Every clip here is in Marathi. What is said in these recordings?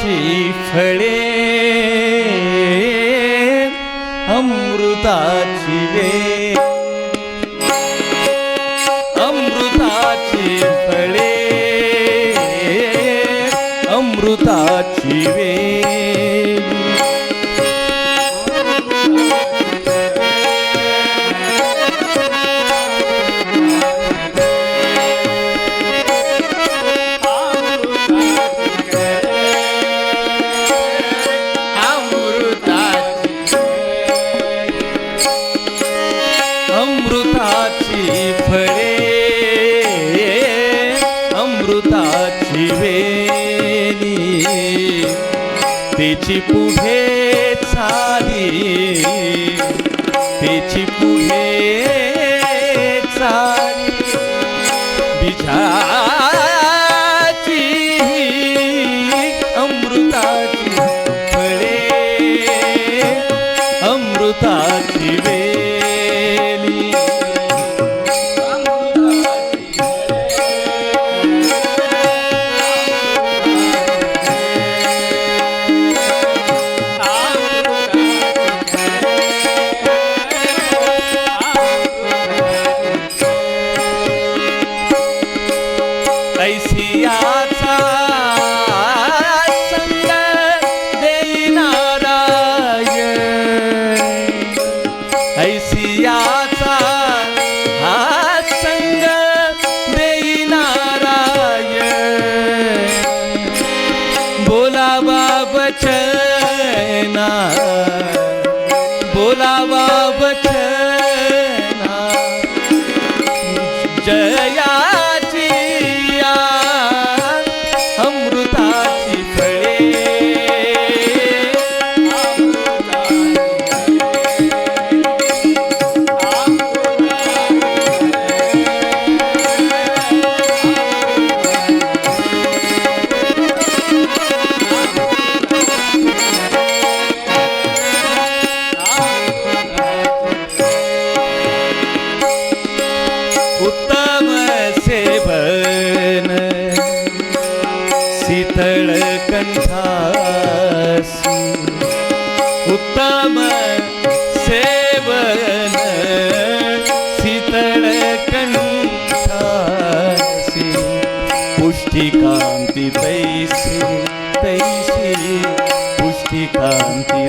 ची फळे अमृताची वे. अमृताची फळे अमृताची वे. अमृताची वेली पुढे चाली. त्याची पुढे बोलावा बचना बोलावा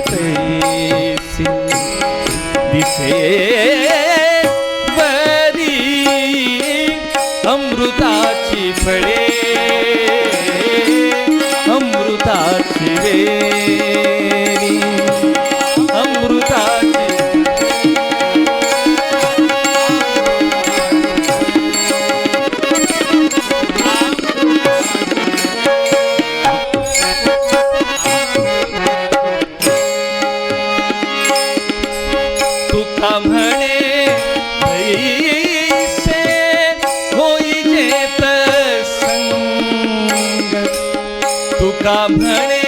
पुष्टिकांती दिसे बरी अमृताची फळे अमृताची वेली तुका म्हणे होई जेत संग तुका म्हणे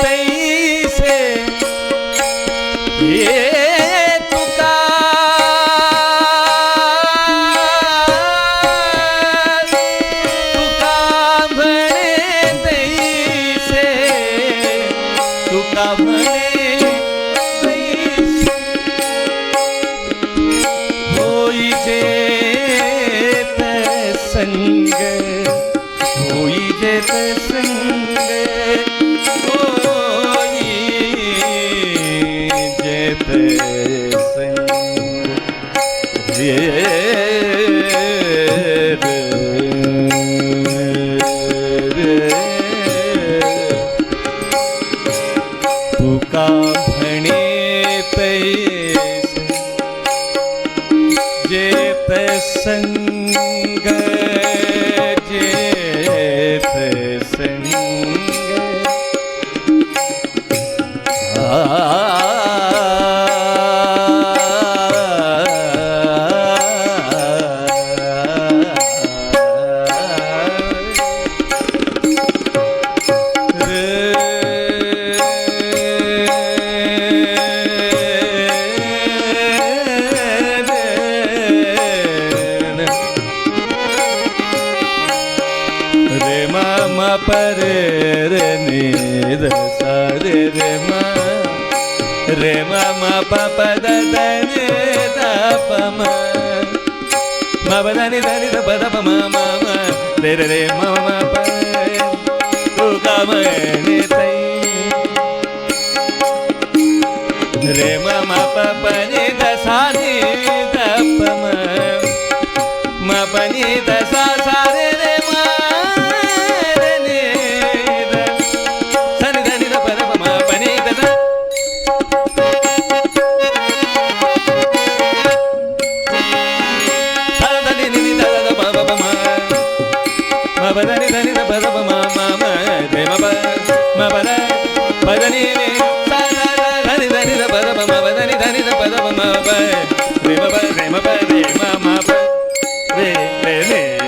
तैसे ये संग பரு நீத சரி ரெம ரெம பபத தனி தபம மபதனி தனி தபத மம ரே ரே மம பமனி தை. ரே மம பபனி தசாதி தபம নে